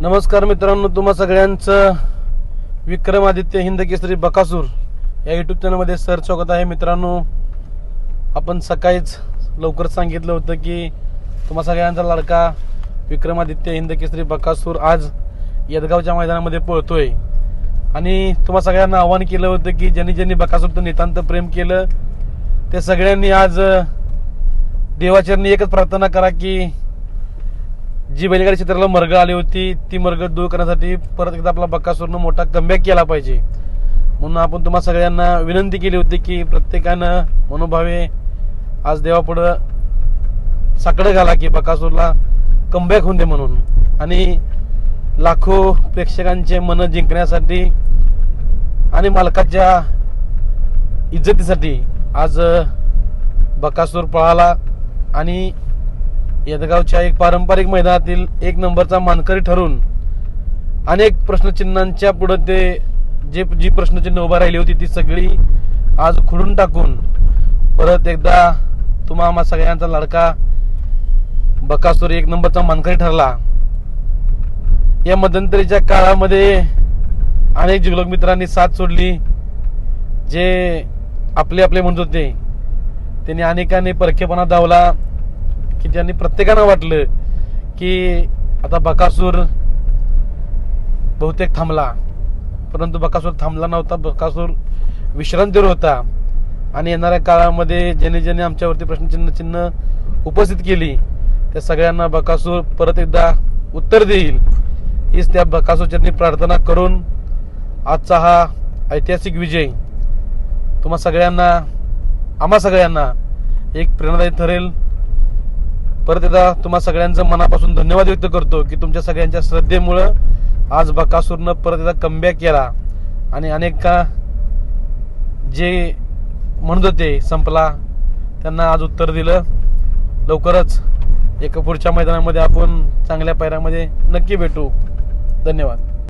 नमस्कार मित्रांनो तुम्हा सगळ्यांचं विक्रमादित्य हिंद केसरी बकासूर या युट्यूब चॅनलमध्ये सर चौकत आहे. मित्रांनो आपण सकाळीच लवकर सांगितलं होतं की तुम्हा सगळ्यांचा लाडका विक्रमादित्य हिंद केसरी बकासूर आज यदगावच्या मैदानामध्ये पळतोय. आणि तुम्हा सगळ्यांना आव्हान केलं होतं की ज्यांनी ज्यांनी बकासूरचं नितांत प्रेम केलं ते सगळ्यांनी आज देवाचरणी एकच प्रार्थना करा की जी बैलगाडी क्षेत्राला मर्ग आली होती ती मर्ग दूर करण्यासाठी परत एकदा आपला बक्कासूरनं मोठा कमबॅक केला पाहिजे. म्हणून आपण तुम्हा सगळ्यांना विनंती केली होती की प्रत्येकानं मनोभावे आज देवापुढं साकडं घाला की बकासूरला कमबॅक होऊन दे म्हणून. आणि लाखो प्रेक्षकांचे मन जिंकण्यासाठी आणि मालकाच्या इज्जतीसाठी आज बकासूर पळाला आणि यदगावच्या एक पारंपरिक मैदानातील एक नंबरचा मानकरी ठरून अनेक प्रश्नचिन्हांच्या पुढे ते जे जी प्रश्नचिन्ह उभा राहिली होती ती सगळी आज खुडून टाकून परत एकदा तुम्हा आम्हा सगळ्यांचा लाडका बकासूर एक नंबरचा मानकरी ठरला. या मध्यंतरीच्या काळामध्ये अनेक जुगलक मित्रांनी साथ सोडली जे आपले आपले म्हणत होते. त्यांनी अनेकांनी परखेपणा धावला की ज्यांनी प्रत्येकानं वाटलं की आता बकासूर बहुतेक थांबला. परंतु बकासूर थांबला नव्हता बकासूर विश्रांतीवर होता. आणि येणाऱ्या काळामध्ये ज्याने ज्याने आमच्यावरती प्रश्नचिन्ह चिन्ह उपस्थित केली त्या सगळ्यांना बकासूर परत एकदा उत्तर देईल. हीच त्या बकासूरच्यांनी प्रार्थना करून आजचा हा ऐतिहासिक विजय तुम्हा सगळ्यांना आम्हा सगळ्यांना एक प्रेरणादायी ठरेल. परत एकदा तुम्हा सगळ्यांचं मनापासून धन्यवाद व्यक्त करतो की तुमच्या सगळ्यांच्या श्रद्धेमुळं आज बकासूरनं परत एकदा कमबॅक केला. आणि अनेका जे म्हणत होते संपला त्यांना आज उत्तर दिलं. लवकरच एका पुढच्या मैदानामध्ये आपण चांगल्या पायऱ्यामध्ये नक्की भेटू. धन्यवाद.